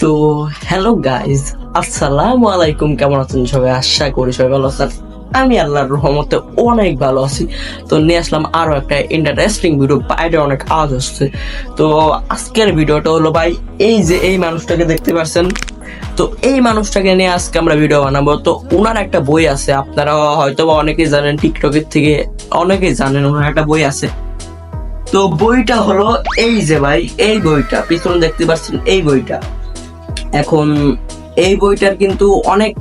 তো hello guys আসসালামু আলাইকুম কেমন আছেন সবাই? আশা করি সবাই ভালো আছেন। আমি আল্লাহর রহমতে অনেক ভালো আছি। তো, নিয়ে আসলাম আরও একটা ইন্টারেস্টিং ভিডিও বাইরে অনেক আওয়াজ হচ্ছে তো, আজকের ভিডিওটা হলো ভাই, এই যে এই মানুষটাকে দেখতে পাচ্ছেন তো, এই মানুষটাকে নিয়ে আজকে আমরা ভিডিও বানাবো। তো ওনার একটা বই আছে আপনারা হয়তো অনেকেই জানেন টিকটকের থেকে অনেকেই জানেন ওনার একটা বই আছে। তো বইটা হলো এই যে ভাই, এই বইটা। পিছনে দেখতে পাচ্ছেন এই বইটা। এখন এই বইটার কিন্তু অনেক,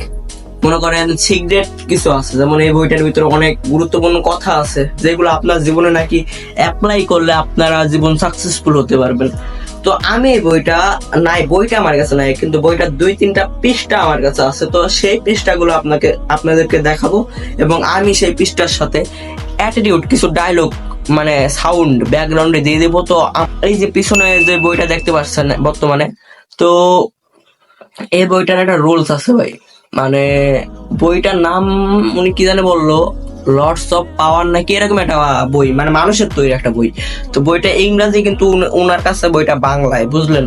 মনে করেন সিক্রেট কিছু আছে। যেমন এই বইটার ভিতরে অনেক গুরুত্বপূর্ণ কথা আছে, যেগুলো আপনার জীবনে নাকি অ্যাপ্লাই করলে আপনারা জীবন সাকসেসফুল হতে পারবেন। তো আমি এই বইটা, নাই, বইটা আমার কাছে নাই, কিন্তু বইটার দুই, তিনটা পৃষ্ঠা আমার কাছে আছে। তো সেই পৃষ্ঠাগুলো আপনাকে, আপনাদেরকে দেখাবো এবং আমি সেই পৃষ্ঠার সাথে অ্যাটিটিউড কিছু ডায়লগ মানে সাউন্ড ব্যাকগ্রাউন্ডে দিয়ে দেবো। তো এই যে পিছনে যে বইটা দেখতে পাচ্ছেন বর্তমানে তো এই বইটার একটা রুলস আছে ভাই। মানে বইটার নাম উনি কি জানে বলল? লর্ডস অফ পাওয়ার নাকি এরকম একটা বই। মানে মানুষের তৈরি একটা বই। তো বইটা ইংরাজি কিন্তু উনার কাছে বইটা বাংলায় বুঝলেন?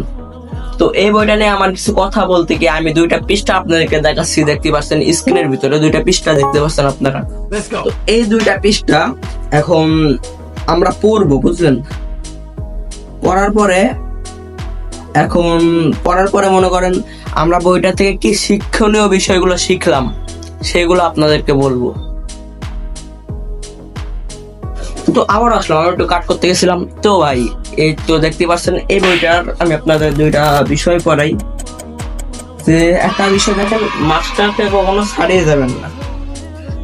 তো এই বইটা নিয়ে আমার কিছু কথা বলতে কি আমি দুইটা পৃষ্ঠা আপনাদেরকে দেখাচ্ছি দেখতে পাচ্ছেন স্ক্রিনের ভিতরে। দুইটা পৃষ্ঠা দেখতে পাচ্ছেন আপনারা। তো এই দুইটা পৃষ্ঠা এখন আমরা পড়ব, বুঝলেন? পড়ার পরে, এখন, পড়ার পরে মনে করেন আমরা বইটা থেকে কি শিক্ষণীয় বিষয়গুলো শিখলাম, সেগুলো আপনাদেরকে বলব। তো আবার আসলাম আমি একটু কাট করতে গেছিলাম। তো ভাই, এই তো দেখতে পাচ্ছেন, এই বইটার আমি আপনাদের দুইটা বিষয় পড়াই। যে একটা বিষয় দেখেন, মাস্টারকে কখনো ছাড়িয়ে যাবেন না।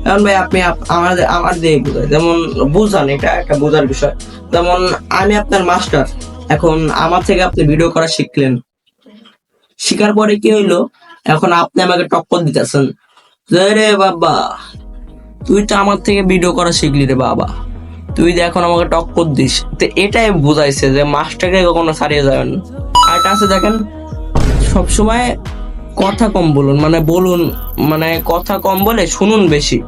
এখন ভাই আপনি আমাদের আমার দিয়ে বুঝাই যেমন বুঝান, এটা একটা বোঝার বিষয়। যেমন আমি আপনার মাস্টার। এখন আমার থেকে আপনি ভিডিও করা শিখলেন। শিখার পরে কি হইল? এখন আপনি আমাকে টক্কর দিতেছেন। রে বাবা, তুই তো আমার থেকে ভিডিও করা শিখলি রে বাবা। তুই যে এখন আমাকে টক্কর দিস। তো এটাই বুঝাইছে যে মাস্টারকে কখনো ছাড়িয়ে যাবেন আর এটা আছে দেখেন, সবসময় কথা কম বলুন মানে বলুন মানে কথা কম বলে শুনুন বেশি।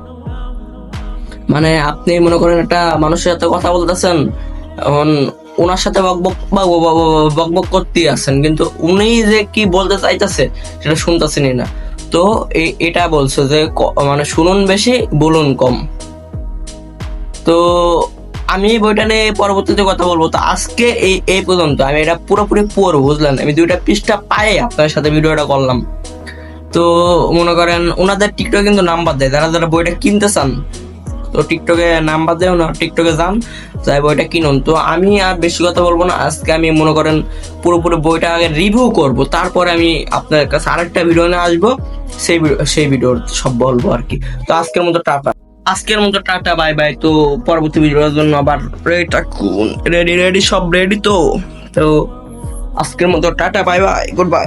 মানে আপনি মনে করেন একটা মানুষের সাথে কথা বলতেছেন, এখন ওনার সাথে বকবক বক- বক- বক- বকবক করতেই আছেন, কিন্তু উনি যে কি বলতে চাইতেছে সেটা শুনতেছেনই না। তো এটা বলছে যে মানে শুনুন বেশি, বলুন কম। তো আমি এই বইটা নিয়ে পরবর্তীতে কথা বলব। তো আজকে এই এই পর্যন্ত। আমি এটা পুরোপুরি পড়ব, বুঝলেন? আমি দুইটা পৃষ্ঠা পায়ে আপনার সাথে ভিডিওটা করলাম। তো মনে করেন, ওনাদের টিকটকে কিন্তু নাম্বার দেয়। যারা যারা বইটা কিনতে চান, তো টিকটকে নাম্বার দেয় না টিকটকে যান, যাই বইটা কিনুন। তো আমি আর বেশি কথা বলব না। আজকে আমি মনে করেন, পুরোপুরি বইটা আগে রিভিউ করব। তারপরে আমি আপনার কাছে আরেকটা ভিডিও নিয়ে আসব। সেই সেই ভিডিওর সব বলব আর কি। তো আজকের মতো টাটা। আজকের মতো টাটা বাই বাই তো পরবর্তী ভিডিওর জন্য আবার রেডি রেডি রেডি সব রেডি তো। তো আজকের মতো tata bye bye good bye